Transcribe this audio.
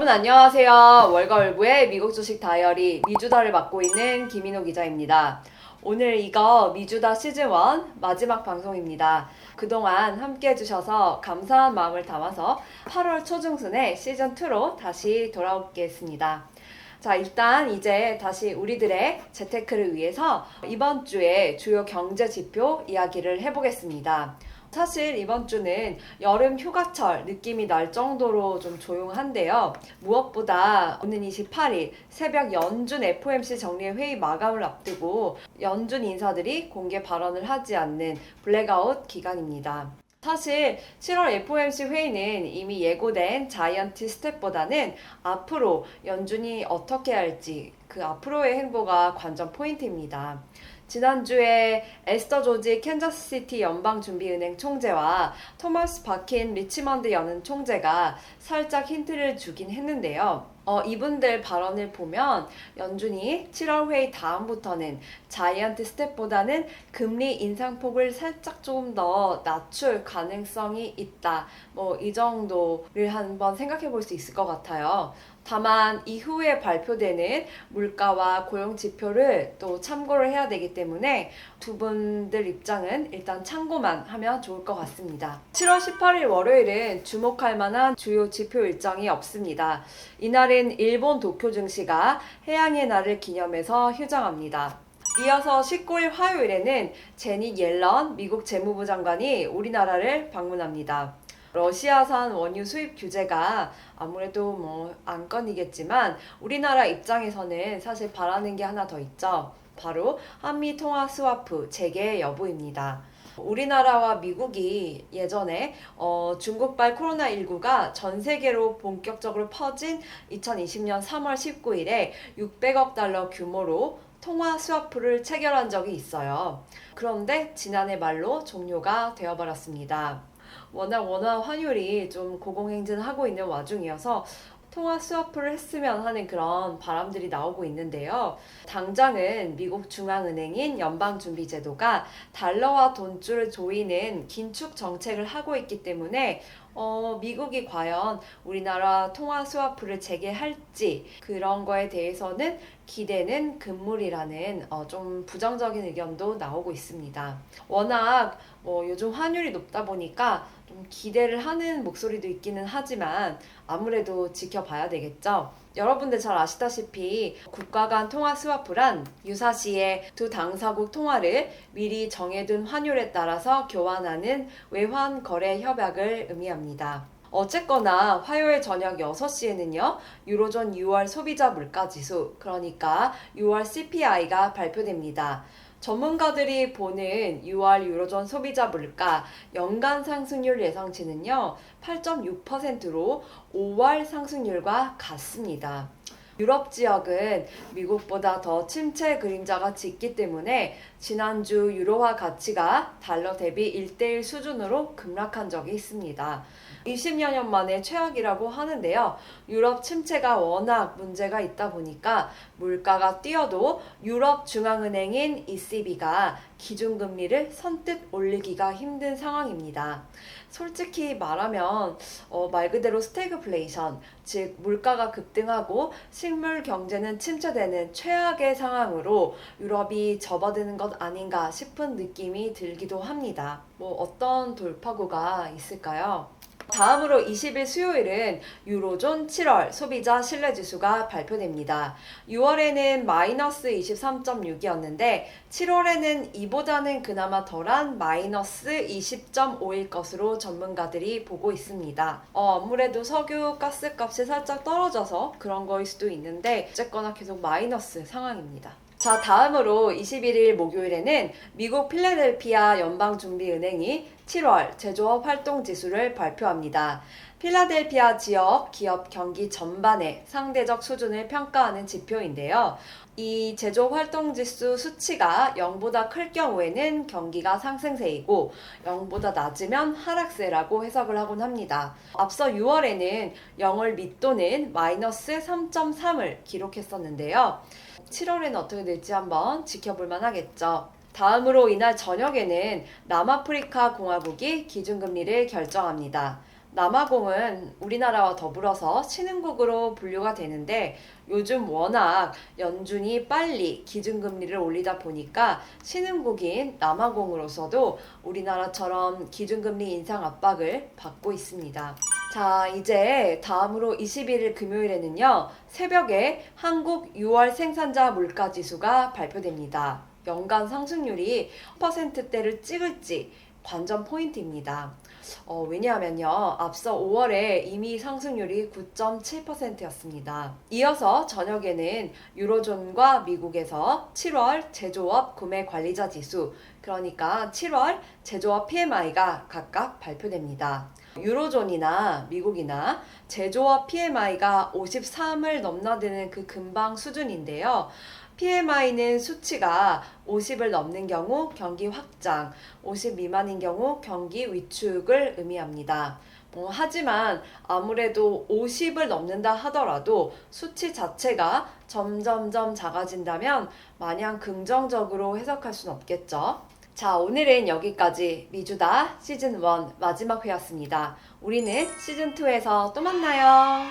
여러분 안녕하세요. 월가월부의 미국 주식 다이어리 미주다를 맡고 있는 김인호 기자입니다. 오늘 이거 미주다 시즌 1 마지막 방송입니다. 그동안 함께 해주셔서 감사한 마음을 담아서 8월 초중순에 시즌 2로 다시 돌아오겠습니다. 자, 일단 이제 다시 우리들의 재테크를 위해서 이번 주에 주요 경제 지표 이야기를 해보겠습니다. 사실 이번 주는 여름 휴가철 느낌이 날 정도로 좀 조용한데요. 무엇보다 오는 28일 새벽 연준 FOMC 정례 회의 마감을 앞두고 연준 인사들이 공개 발언을 하지 않는 블랙아웃 기간입니다. 사실 7월 FOMC 회의는 이미 예고된 자이언트 스텝보다는 앞으로 연준이 어떻게 할지 그 앞으로의 행보가 관전 포인트입니다. 지난주에 에스터 조지 캔자스시티 연방준비은행 총재와 토마스 바킨 리치먼드 연은 총재가 살짝 힌트를 주긴 했는데요. 어, 이분들 발언을 보면 연준이 7월 회의 다음부터는 자이언트 스텝보다는 금리 인상폭을 살짝 조금 더 낮출 가능성이 있다. 뭐 이 정도를 한번 생각해 볼 수 있을 것 같아요. 다만 이후에 발표되는 물가와 고용 지표를 또 참고를 해야 되기 때문에 두 분들 입장은 일단 참고만 하면 좋을 것 같습니다. 7월 18일 월요일은 주목할 만한 주요 지표 일정이 없습니다. 이날은 일본 도쿄 증시가 해양의 날을 기념해서 휴장합니다. 이어서 19일 화요일에는 제니 옐런 미국 재무부 장관이 우리나라를 방문합니다. 러시아산 원유 수입 규제가 아무래도 뭐 안건이겠지만 우리나라 입장에서는 사실 바라는 게 하나 더 있죠. 바로 한미 통화 스와프 재개 여부입니다. 우리나라와 미국이 예전에 어, 중국발 코로나19가 전 세계로 본격적으로 퍼진 2020년 3월 19일에 600억 달러 규모로 통화 스와프를 체결한 적이 있어요. 그런데 지난해 말로 종료가 되어버렸습니다. 워낙 워낙 환율이 좀 고공행진하고 있는 와중이어서 통화 스와프를 했으면 하는 그런 바람들이 나오고 있는데요. 당장은 미국 중앙은행인 연방준비제도가 달러와 돈줄을 조이는 긴축 정책을 하고 있기 때문에 어, 미국이 과연 우리나라 통화 스와프를 재개할지 그런 거에 대해서는 기대는 금물이라는 어, 좀 부정적인 의견도 나오고 있습니다. 워낙 뭐 요즘 환율이 높다 보니까 좀 기대를 하는 목소리도 있기는 하지만 아무래도 지켜봐야 되겠죠. 여러분들 잘 아시다시피 국가 간 통화 스와프란 유사시에 두 당사국 통화를 미리 정해둔 환율에 따라서 교환하는 외환 거래 협약을 의미합니다. 어쨌거나 화요일 저녁 6시에는요, 유로존 6월 소비자 물가 지수, 그러니까 6월 CPI가 발표됩니다. 전문가들이 보는 6월 유로존 소비자 물가 연간 상승률 예상치는요, 8.6%로 5월 상승률과 같습니다. 유럽 지역은 미국보다 더 침체 그림자가 짙기 때문에 지난주 유로화 가치가 달러 대비 1대1 수준으로 급락한 적이 있습니다. 20여 년 만에 최악이라고 하는데요. 유럽 침체가 워낙 문제가 있다 보니까 물가가 뛰어도 유럽 중앙은행인 ECB가 기준금리를 선뜻 올리기가 힘든 상황입니다. 솔직히 말하면 어, 말 그대로 스태그플레이션, 즉 물가가 급등하고 식물 경제는 침체되는 최악의 상황으로 유럽이 접어드는 것 아닌가 싶은 느낌이 들기도 합니다. 뭐 어떤 돌파구가 있을까요? 다음으로 20일 수요일은 유로존 7월 소비자 신뢰지수가 발표됩니다. 6월에는 마이너스 23.6이었는데 7월에는 이보다는 그나마 덜한 마이너스 20.5일 것으로 전문가들이 보고 있습니다. 어, 아무래도 석유 가스 값이 살짝 떨어져서 그런 거일 수도 있는데 어쨌거나 계속 마이너스 상황입니다. 자, 다음으로 21일 목요일에는 미국 필라델피아 연방준비은행이 7월 제조업 활동 지수를 발표합니다. 필라델피아 지역 기업 경기 전반의 상대적 수준을 평가하는 지표인데요. 이 제조업 활동 지수 수치가 0보다 클 경우에는 경기가 상승세이고 0보다 낮으면 하락세라고 해석을 하곤 합니다. 앞서 6월에는 0을 밑도는 마이너스 3.3을 기록했었는데요. 7월에는 어떻게 될지 한번 지켜볼 만 하겠죠. 다음으로 이날 저녁에는 남아프리카 공화국이 기준금리를 결정합니다. 남아공은 우리나라와 더불어서 신흥국으로 분류가 되는데 요즘 워낙 연준이 빨리 기준금리를 올리다 보니까 신흥국인 남아공으로서도 우리나라처럼 기준금리 인상 압박을 받고 있습니다. 자, 이제 다음으로 21일 금요일에는요, 새벽에 한국 6월 생산자 물가 지수가 발표됩니다. 연간 상승률이 10%대를 찍을지 관전 포인트입니다. 어, 왜냐하면요, 앞서 5월에 이미 상승률이 9.7%였습니다. 이어서 저녁에는 유로존과 미국에서 7월 제조업 구매 관리자 지수, 그러니까 7월 제조업 PMI가 각각 발표됩니다. 유로존이나 미국이나 제조업 PMI가 53을 넘나드는 그 근방 수준인데요. PMI는 수치가 50을 넘는 경우 경기 확장, 50 미만인 경우 경기 위축을 의미합니다. 뭐, 하지만 아무래도 50을 넘는다 하더라도 수치 자체가 점점점 작아진다면 마냥 긍정적으로 해석할 순 없겠죠. 자, 오늘은 여기까지 미주다 시즌 1 마지막 회였습니다. 우리는 시즌 2에서 또 만나요.